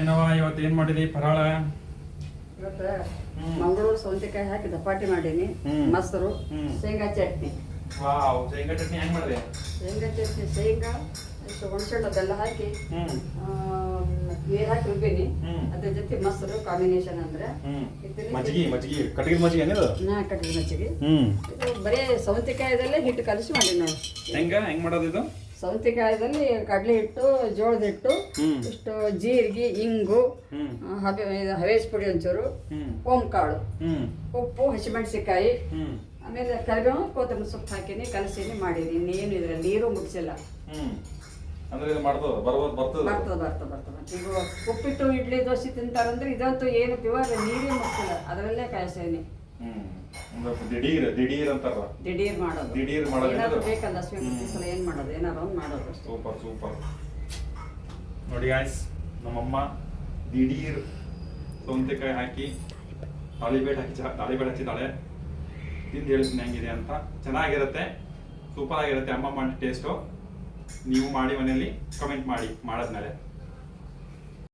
ಏನವ ಇವತ್ತು ಏನ್ ಮಾಡಿದಿ? ಪರಾಳ? ಇವತ್ತು. ಮಂಗಳೂರು ಸೌತೆಕಾಯಿ ಹಾಕಿ ದಪಾಟಿ ಮಾಡೀನಿ ಹ್ಮ್. ಮೊಸರು ಹ್ಮ್. ಶೇಂಗಾ ಚಟ್ನಿ. ವಾವ್ ಶೇಂಗಾ ಚಟ್ನಿ ಹೆಂಗ್ ಮಾಡಿದೆ? ಶೇಂಗಾ ಚಟ್ನಿ ಶೇಂಗಾ ಅದೆಲ್ಲ ಬೆಲ್ಲ ಹಾಕಿ ಹ್ಮ್. ಆ, ನೀರ್ ಹಾಕಿ ರುಬ್ಬಿನಿ. ಹ್ಮ್. ಅದ್ರ ಜೊತೆ ಮೊಸರು ಕಾಂಬಿನೇಷನ್ ಅಂದ್ರೆ ಹ್ಮ್. ಇದರಲ್ಲಿ- ಮಜ್ಜಿಗೆ ಮಜ್ಜಿಗೆ ಕಟ್ಟಿಗೆ ಮಜ್ಜಿಗೆ ಏನಿದು? ನಾ ಕಟ್ಟಿದ ಮಜ್ಜಿಗೆ. ಹ್ಮ್. ಇದು ಬರೀ ಸೌತೆಕಾಯದಲ್ಲೇ ಹಿಟ್ಟು ಕಲಸಿ ಮಾಡಿ ನೋಡಿ ಹೆಂಗ ಹೆಂಗ್ ಮಾಡೋದು ಇದು? ಸೌತೆಕಾಯದಲ್ಲಿ ಕಡಲೆ ಹಿಟ್ಟು ಜೋಳದ ಹಿಟ್ಟು. ಇಷ್ಟು ಜೀರಿಗೆ ಇಂಗು ಹಬೆ ಹವೇಸ್ ಪುಡಿ ಒಂಚೂರು ಓಂ ಕಾಳು ಉಪ್ಪು ಹಸಿಮೆಣಸಿಕಾಯಿ ಆಮೇಲೆ ಕರಿಬೇವು ಕೊತ್ತಂಬರಿ ಸೊಪ್ಪು ಹಾಕಿನಿ ಕಲಸಿನಿ ಮಾಡೀನಿ. ಇನ್ನೇನು ಇದ್ರಲ್ಲಿ ನೀರು ಮುಗಿಸಿಲ್ಲ ಉಪ್ಪಿಟ್ಟು ಇಡ್ಲಿ ದೋಸೆ ತಿಂತಾರಂದ್ರೆ ಇದಂತೂ ಏನು ಪ್ಯೂರ್ ನೀರೇ ಮುಗಿಸಿಲ್ಲ ಅದರಲ್ಲೇ ಕಾಯಿಸೀನಿ. ಹ್ಮ್. ದಿಢೀರ್ ದಿಢೀರ್ ಅಂತಾರ ದಿಢೀರ್ ಮಾಡೋದು. ದಿಢೀರ್ ಮಾಡೋದು. ಏನಾದ್ರು ಬೇಕಲ್ಲ ಸ್ವೀಟ್ ಸಲ ಏನು ಮಾಡೋದು? ಏನಾದ್ರು ಒಂದು ಮಾಡೋದು ಸೂಪರ್ ಸೂಪರ್. ನೋಡಿ ಗಾಯ್ಸ್ ನಮ್ಮಮ್ಮ ದಿಢೀರ್ ಸೌಂತೆಕಾಯಿ ಹಾಕಿ ತಾಳಿಬೇಟ್ ಹಾಕಿ ತಾಳಿಬೇಟ್ ಹಚ್ಚಿದ್ದಾಳೆ. ತಿಂದು ಹೇಳ್ತೀನಿ ಹೆಂಗಿದೆ ಅಂತ. ಚೆನ್ನಾಗಿರುತ್ತೆ. ಸೂಪರ್ ಆಗಿರುತ್ತೆ. ಅಮ್ಮ ಮಾಡಿ ಟೇಸ್ಟು ನೀವು ಮಾಡಿ ಮನೆಯಲ್ಲಿ ಕಮೆಂಟ್ ಮಾಡಿ ಮಾಡಾದ್ಮೇಲೆ.